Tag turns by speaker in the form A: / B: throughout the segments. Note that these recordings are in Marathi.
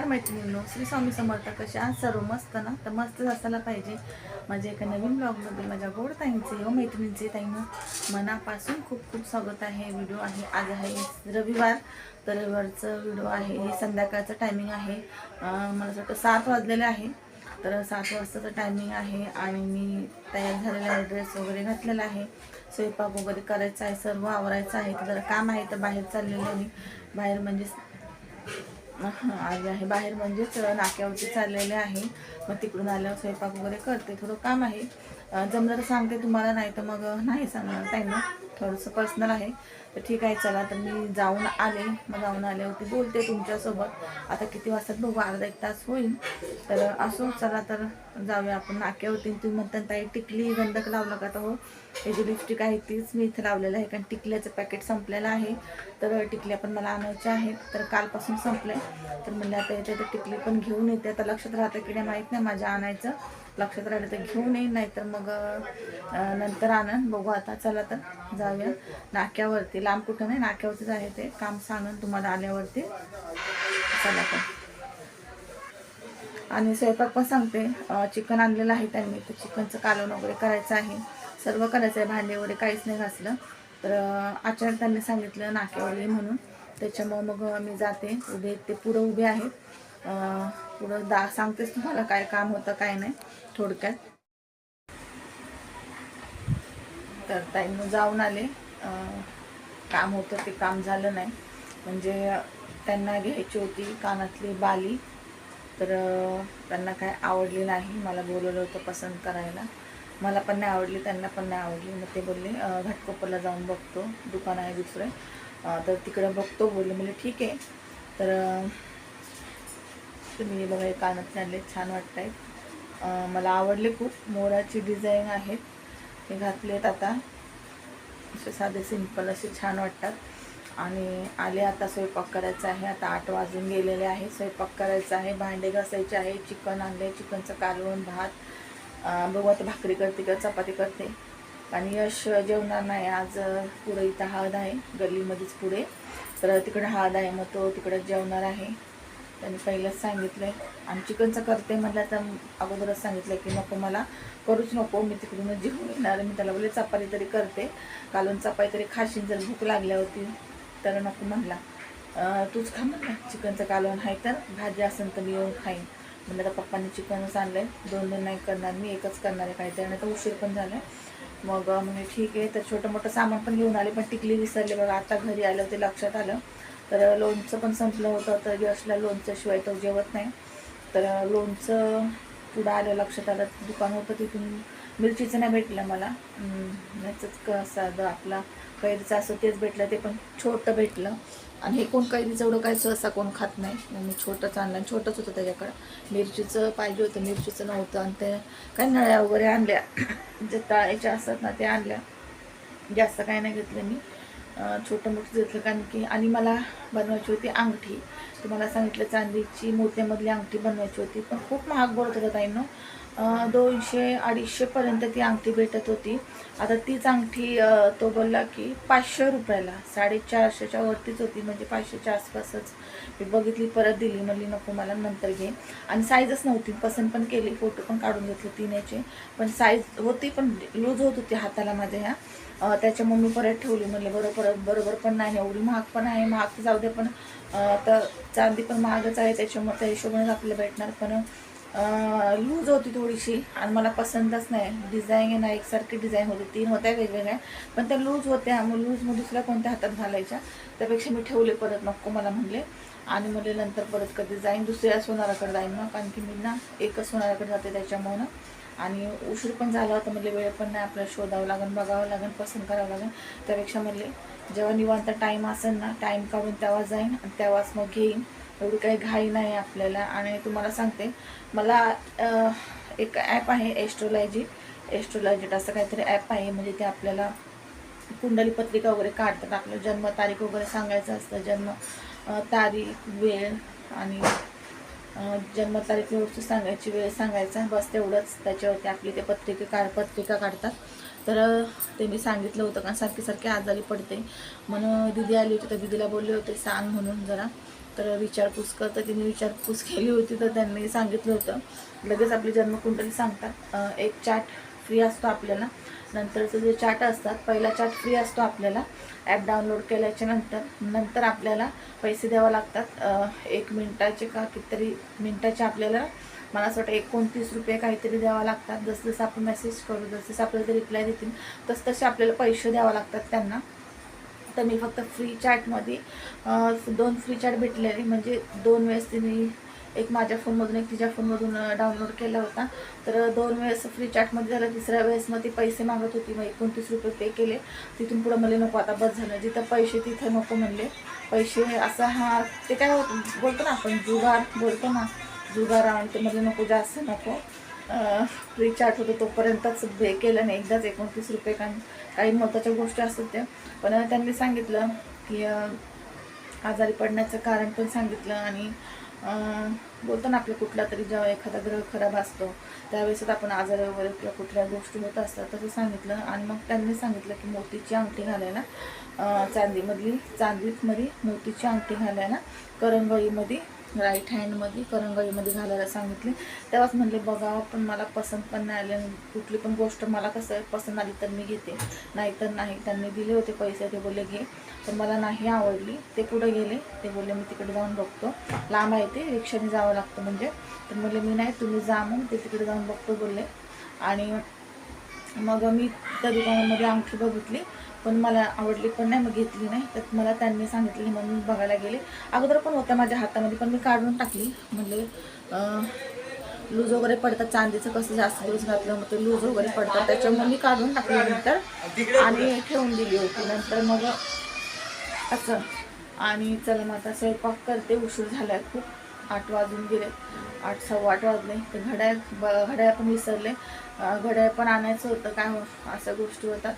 A: नमस्कार मैत्रिणींनो श्री स्वामी समर्थ कशा आज सर्व मस्त ना? तर मस्तच असायला पाहिजे. माझ्या एका नवीन ब्लॉगमध्ये माझ्या गोड ताईंचे व मैत्रिणींचे ताईंनो मनापासून खूप खूप स्वागत आहे. व्हिडिओ आहे आज आहे रविवार. तर रविवारचं व्हिडिओ आहे हे संध्याकाळचं टायमिंग आहे. मला असं वाटतं सात वाजलेले आहे. तर सात वाजताचं टायमिंग आहे आणि मी तयार झालेला आहे ड्रेस वगैरे घातलेला आहे. स्वयंपाक वगैरे करायचा आहे सर्व आवरायचं आहे. तर जरा काम आहे तर बाहेर चाललेलं आहे. बाहेर म्हणजे आली आहे. बाहेर म्हणजेच नाक्यावरती चाललेले आहे. मग तिकडून आल्यावर स्वयंपाक वगैरे करते. थोडं काम आहे. जमलं तर सांगते तुम्हाला नाही तर मग नाही सांगणार टाईम थोडंसं पर्सनल आहे. तर ठीक आहे चला तर मी जाऊन आले. मग जाऊन आल्यावरती बोलते तुमच्यासोबत. आता किती वाजतात बघू अर्धा एक तास होईल. तर असो चला तर जाऊया आपण नाक्यावरती. तुम्ही म्हणता ताई टिकली गंधक लावलं का तर हो हे जी लिपस्टिक आहे तीच मी इथं लावलेलं आहे कारण टिकल्याचं पॅकेट संपलेलं आहे. तर टिकल्या पण मला आणायच्या आहेत तर कालपासून संपले तर म्हणलं आता येते तर टिकली पण घेऊन येते. आता लक्षात राहतं की नाही माहीत नाही माझ्या आणायचं. लक्षात राहिलं तर घेऊन येईन नाही तर मग नंतर आणन. बघू आता चला तर जाऊया. नाक्यावरती लांब कुठं नाही नाक्यावरतीच आहे ते. काम सांगन तुम्हाला आल्यावरती. चला तर. आणि स्वयंपाक पण सांगते. चिकन आणलेलं आहे त्यांनी तर चिकनचं कालवण वगैरे करायचं आहे. सर्व करायचं आहे भांडे वगैरे काहीच नाही घासलं. तर आचार आचार्य त्यांनी सांगितलं नाक्यावर म्हणून. त्याच्यामुळं मग मी जाते. उभे ते पुढं उभे आहेत. पुढं दा सांगतेच तुम्हाला काय काम होतं काय नाही थोडक्यात. तर ताईनं जाऊन आले. काम होतं ते काम झालं नाही. म्हणजे त्यांना घ्यायची होती कानातली बाली. तर त्यांना काय आवडली नाही. मला बोलवलं होतं पसंत करायला. मला पण नाही आवडली त्यांना पण नाही आवडली. मग ते बोलले घाटकोपरला जाऊन बघतो. दुकान आहे दुसरं. तर तिकडं बघतो बोलले म्हणजे ठीक आहे. तर अं, तुम्ही बघा हे कानात आणले छान वाटत आहेत मला आवडले खूप. मोराची डिझाईन आहेत. हे घातलेत आता. असे साधे सिंपल असे छान वाटतात. आणि आले आता स्वयंपाक करायचा आहे. आता आठ वाजून गेलेले आहे. स्वयंपाक करायचा आहे. भांडे घासायचे आहे. चिकन आणले. चिकनचं कालवण भात. बघू आता भाकरी करते का चपाती करते. आणि यश जेवणार नाही. आज पुढे इथं हळद आहे. गल्लीमध्येच पुढे. तर तिकडं हळद आहे. मग तो तिकडं जेवणार आहे. त्यांनी पहिलंच आहे आणि चिकनचं करते म्हटलं तर अगोदरच सांगितलं की नको मला. करूच नको मी तिकडूनच जेवून येणार मी त्याला बोलले चपाती तरी करते. कालून चपाती तरी खाशीन जर भूक लागल्या होती तर नको म्हणला. तूच खा म्हणला चिकनचं कालवण आहे तर. भाजी असेल तर मी येऊन खाईन. म्हणलं आता पप्पांनी चिकनच आणलंय. दोन दोन नाही करणार मी एकच करणार आहे काहीतरी. आणि तर उशीर पण झाला मग म्हणजे ठीक आहे. तर छोटं मोठं सामान पण घेऊन आले पण टिकली विसरले. बघा आता घरी आलं ते लक्षात आलं. तर लोणचं पण संपलं होतं तर यशला लोणच्याशिवाय तो जेवत नाही. तर लोणचं पुढं आलं लक्षात आलं दुकान होतं तिथून मिरचीचं नाही भेटलं मला. नाहीच क साधं आपला कैरीचं असं तेच भेटलं ते पण छोटं भेटलं. आणि हे कोण कैरीचं एवढं काय सहसा कोण खात नाही. मग मी छोटंच आणलं आणि छोटंच होतं त्याच्याकडं. मिरचीचं पाहिजे होतं मिरचीचं नव्हतं आणि ते काही नळ्या वगैरे आणल्या. जे तळायच्या असतात ना ते आणल्या. जास्त काय नाही घेतलं मी. छोटं मोठं घेतलं कारण की आणि मला बनवायची होती अंगठी. तुम्हाला सांगितलं चांदीची मोत्यामधली अंगठी बनवायची होती. पण खूप महाग बोलत होतं ताईनं. दोनशे अडीचशेपर्यंत ती अंगठी भेटत होती. आता तीच अंगठी तो बोलला की पाचशे रुपयाला. साडेचारशेच्या वरतीच होती. म्हणजे पाचशेच्या आसपासच. मी बघितली परत दिली. म्हणली नको मला नंतर घे. आणि साईजच नव्हती. पसंत पण केली. फोटो पण काढून घेतले तीन याचे पण साईज होती पण लूज होत होती हाताला माझ्या ह्या. त्याच्यामुळे मी परत ठेवली. म्हणलं बरोबर बरोबर पण नाही. एवढी महाग पण आहे. महाग जाऊ जाऊ दे पण आता तर चांदी पण महागच आहे त्याच्यामुळे त्या हिशोबानेच आपल्याला भेटणार. पण लूज होती थोडीशी आणि मला पसंतच नाही. डिझाईन ना एकसारखी डिझाईन होती. तीन होत्या वेगवेगळ्या पण त्या लूज होत्या. मग लूज मग दुसऱ्या कोणत्या हातात घालायच्या? त्यापेक्षा मी ठेवले परत नको मला म्हणले. आणि म्हणले नंतर परत कधी जाईन. दुसऱ्या सोनाराकडे जाईन ना कारण की मी ना एकच सोनाराकडे जाते त्याच्यामुळं. आणि उशीर पण झाला होता म्हणजे वेळ पण नाही आपल्याला शोधावं लागेल बघावं लागेल पसंत करावं लागेल. त्यापेक्षा म्हणले जेव्हा निवांत टाईम असेल ना टाईम काढून तेव्हा जाईन आणि तेव्हाच मग घेईन. एवढी काही घाई नाही आपल्याला. आणि तुम्हाला सांगते मला एक ॲप आहे एस्ट्रोलॉजी एस्ट्रोलॉजिट असं काहीतरी ॲप आहे. म्हणजे ते आपल्याला कुंडली पत्रिका वगैरे काढतात. आपलं जन्मतारीख वगैरे सांगायचं असतं. जन्म तारीख वेळ आणि जन्मतारीख व्यवस्थित सांगायची वेळ सांगायचा बस तेवढंच. त्याच्यावरती आपली ते पत्रिका काढ पत्रिका काढतात. तर त्यांनी सांगितलं होतं कारण सारखी सारखी आजारी पडते. म्हणून दिदी आली होती तर दिदीला बोलले होते सांग म्हणून जरा. तर विचारपूस करता तिने विचारपूस केली होती तर त्यांनी सांगितलं होतं. लगेच आपली जन्मकुंडली सांगतात. एक चॅट फ्री असतो आपल्याला. नंतरचं जे चार्ट असतात पहिला चार्ट फ्री असतो आपल्याला. ॲप डाउनलोड केल्याच्यानंतर नंतर आपल्याला पैसे द्यावे लागतात. एक मिनटाचे का कितीतरी मिनटाचे आपल्याला मला असं वाटतं एकोणतीस रुपये काहीतरी द्यावा लागतात. जसं जसं आपण मेसेज करू जसं जसं आपल्याला ते रिप्लाय देतील तसं तसे आपल्याला पैसे द्यावं लागतात त्यांना. तर मी फक्त फ्री चॅटमध्ये दोन फ्री चॅट भेटलेली. म्हणजे दोन वेळेस तिने एक माझ्या फोनमधून एक तिच्या फोनमधून डाउनलोड केला होता. तर दोन वेळेस फ्री चॅटमध्ये झालं. तिसऱ्या वेळेस मग ती पैसे मागत होती. मग एकोणतीस रुपये पे केले. तिथून पुढं मला नको आता बस झालं. जिथं पैसे तिथं नको म्हणले. पैसे असा हा ते काय बोलतो ना आपण जुगार बोलतो ना. जुगार आणि ते मला नको जास्त नको. फ्री चार्ट होतं तोपर्यंतच हे केलं नाही एकदाच एकोणतीस रुपये का काही महत्त्वाच्या गोष्टी असतात त्या. पण त्यांनी सांगितलं की आजारी पडण्याचं कारण पण सांगितलं आणि बोलतो ना आपलं कुठला तरी जेव्हा एखादा ग्रह खराब असतो त्यावेळेस आपण आजार वगैरे किंवा कुठल्या गोष्टी होत असतात तसं सांगितलं. आणि मग त्यांनी सांगितलं की मोतीची अंगठी घालायला. चांदीमधली चांदीमध्ये मोतीची अंगठी घालायला करंगळीमध्ये राईट हँडमध्ये करंगळीमध्ये घालायला सांगितले. तेव्हाच म्हणले बघावं पण मला पसंत पण नाही आले आणि कुठली पण गोष्ट मला कसं आहे पसंत आली तर मी घेते. नाहीतर नाही. त्यांनी दिले होते पैसे. ते बोलले घे. पण मला नाही आवडली. ते पुढे गेले. ते बोलले मी तिकडे जाऊन बघतो. लांब आहे ते. रिक्षाने जावं लागतं म्हणजे. तर म्हणले मी नाही. तुम्ही जा मग. ते तिकडे जाऊन बघतो. बोलले. आणि मग मी त्या दुकानामध्ये अंगठी बघितली. पण मला आवडली पण नाही मग घेतली नाही. तर मला त्यांनी सांगितली म्हणून बघायला गेले. अगोदर पण होत्या माझ्या हातामध्ये पण मी काढून टाकली. म्हणजे लूज वगैरे पडतात चांदीचं कसं जास्त दिवस घातलं मग ते लूज वगैरे पडतात. त्याच्यामुळे मी काढून टाकली नंतर. आणि ठेवून दिली होती. नंतर मग असं. आणि चला मग आता स्वयंपाक करते. उशीर झाला आहे खूप. आठ वाजून गेले. आठ सव्वा आठ वाजले. तर घड्याळ ब घड्याळ पण विसरले. घड्याळ पण आणायचं होतं काय हो अशा गोष्टी होतात.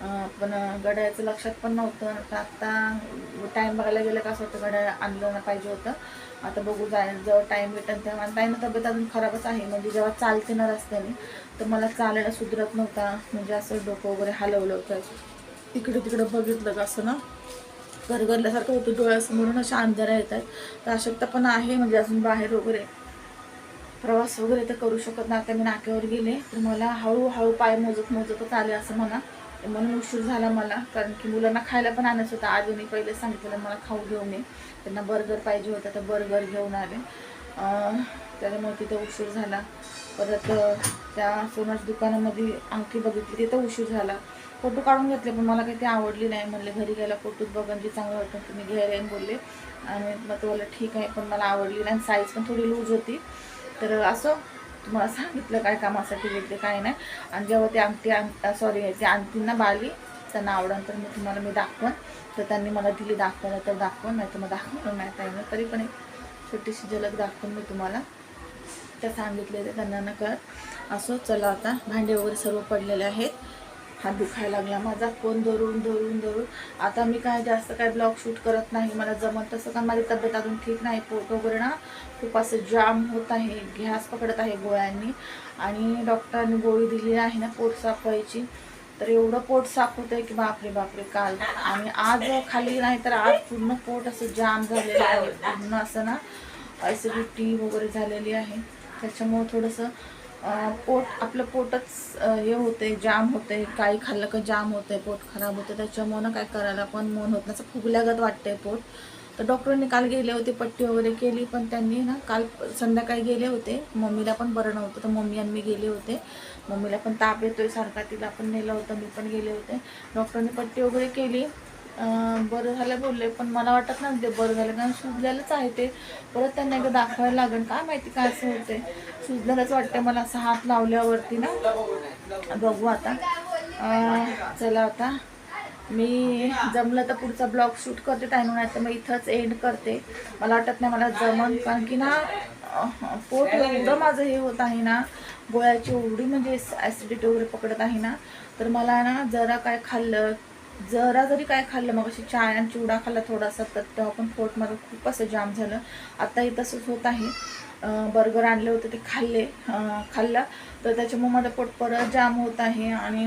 A: पण गड्याचं लक्षात पण नव्हतं. तर आत्ता टाईम बघायला गेलं का असं होतं घड्याळ आणलं पाहिजे होतं. आता बघू जाय जेव्हा टाईम भेटेल तेव्हा. आणि ताईनं तब्येत अजून खराबच आहे. म्हणजे जेव्हा चालते ना रस्त्याने तर मला चालायला सुधरत नव्हता. म्हणजे असं डोकं वगैरे हलवलं होतं. इकडे तिकडे बघितलं का असं ना? गरगरल्यासारखं होतं डोळ्यासमोरून अशा अंधारा येत आहेत. तर अशक्ता पण आहे. म्हणजे अजून बाहेर वगैरे प्रवास वगैरे तर करू शकत नाही. आता मी नाक्यावर गेले. तर मला हळूहळू पाय मोजत मोजतच आले असं म्हणा. म्हणून उशीर झाला मला. कारण की मुलांना खायला पण आणायचं होतं. आज मी पहिले सांगितलेलं मला खाऊ घेऊ नये त्यांना बर्गर पाहिजे होतं तर बर्गर घेऊन आले. त्याच्यामुळे तिथं उशीर झाला. परत त्या सोनाच्या दुकानामध्ये अंगठी बघितली तिथं उशीर झाला. फोटो काढून घेतले पण मला काही ते आवडली नाही. म्हणले घरी गेला फोटोच बघून जी चांगलं वाटतं तुम्ही घ्यायला येईन बोलले. आणि मग तो बोलला ठीक आहे पण मला आवडली नाही. साईज पण थोडी लूज होती. तर असं तुम्हाला सांगितलं काय कामासाठी घेतले काय नाही. आणि जेव्हा ते अंगठी सॉरी ते आणतील बाली त्यांना आवडलं तर मी तुम्हाला मी दाखवून. तर त्यांनी मला दिली दाखवायला तर दाखवून नाही तर मग दाखवलं नाही ताईनं तरी पण एक छोटीशी झलक दाखवून मी तुम्हाला त्या सांगितले ते त्यांना न कळत असो चला आता भांडे वगैरे सर्व पडलेले आहेत. हात दुखायला लागला. माझा फोन धरून धरून धरून. आता मी काय जास्त काय ब्लॉग शूट करत नाही. मला जमत तसं कारण माझी तब्येत अजून ठीक नाही. पोट वगैरे ना खूप असं जाम होत आहे. घ्यास पकडत आहे गोळ्यांनी. आणि डॉक्टरांनी गोळी दिली आहे ना पोट साफ व्हायची तर एवढं पोट साफ होतंय की बापरे बापरे काल. आणि आज खाली नाही तर आज पूर्ण पोट असं जाम झालेलं आहे. पूर्ण असं ना ॲसिडिटी वगैरे झालेली आहे. त्याच्यामुळं थोडंसं पोट आपलं पोटच हे होते जाम होते काही खाल्लं का जाम होते पोट खराब होतं त्याच्यामुळं ना काय करायला पण मन होत नाही. असं फुगल्यागत वाटतंय पोट. तर डॉक्टरांनी काल गेले होते पट्टी वगैरे केली पण त्यांनी ना काल संध्याकाळी गेले होते. मम्मीला पण बरं नव्हतं तर मम्मी आणि मी गेले होते. मम्मीला पण ताप येतोय सारखा तिला पण नेलं होतं मी पण गेले होते. डॉक्टरांनी पट्टी वगैरे केली. बरं झालं बोलले पण मला वाटत नाही ते बरं झालं कारण सुजलेलंच आहे ते. परत त्यांना एकदा दाखवायला लागेल. काय माहिती काय असं होते सुजलेलंच वाटतं मला असं हात लावल्यावरती ना. बघू आता. चला आता. मी जमलं तर पुढचा ब्लॉग शूट करते टाईम नाही तर मग इथंच एंड करते. मला वाटत नाही मला जमन कारण की ना पोट एवढं माझं हे होत आहे ना गोळ्याची एवढी म्हणजे ॲसिडिटी वगैरे पकडत आहे ना तर मला ना जरा काय खाल्लं जरा जरी काय खाल्लं मग अशी चाय आणि चिवडा खाल्ला थोडासा तर तेव्हा पण पोट माझं खूप असं जाम झालं. आताही तसंच होत आहे. बर्गर आणले होते ते खाल्ले खाल्लं. तर त्याच्यामुळे माझं पोट परत जाम होत आहे आणि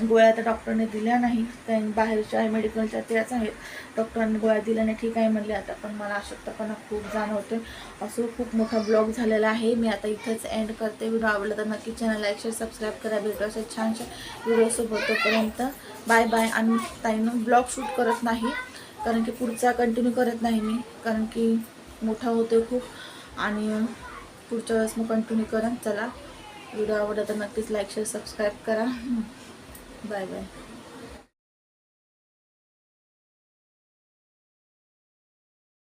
A: गोळ्या तर डॉक्टरने दिल्या नाही त्या बाहेरच्या आहे मेडिकलच्या त्याच आहेत. डॉक्टरांनी गोळ्या दिल्या नाही ठीक आहे म्हणले आता पण मला अशक्तपणा खूप जाणवते असं खूप मोठा ब्लॉग झालेला आहे. मी आता इथेच एंड करते. व्हिडिओ आवडला तर नक्की चॅनल लाईक शेअर सबस्क्राईब करा. भेटू असे छानशा व्हिडिओसोबत तोपर्यंत बाय बाय आणि ताईनं ब्लॉग शूट करत नाही. कारण की पुढचा कंटिन्यू करत नाही मी. कारण की मोठा होतोय खूप. आणि पुढच्या वेळेस मग कंटिन्यू करा चला. व्हिडिओ आवडला तर नक्कीच लाईक शेअर सबस्क्राईब करा. Bye bye.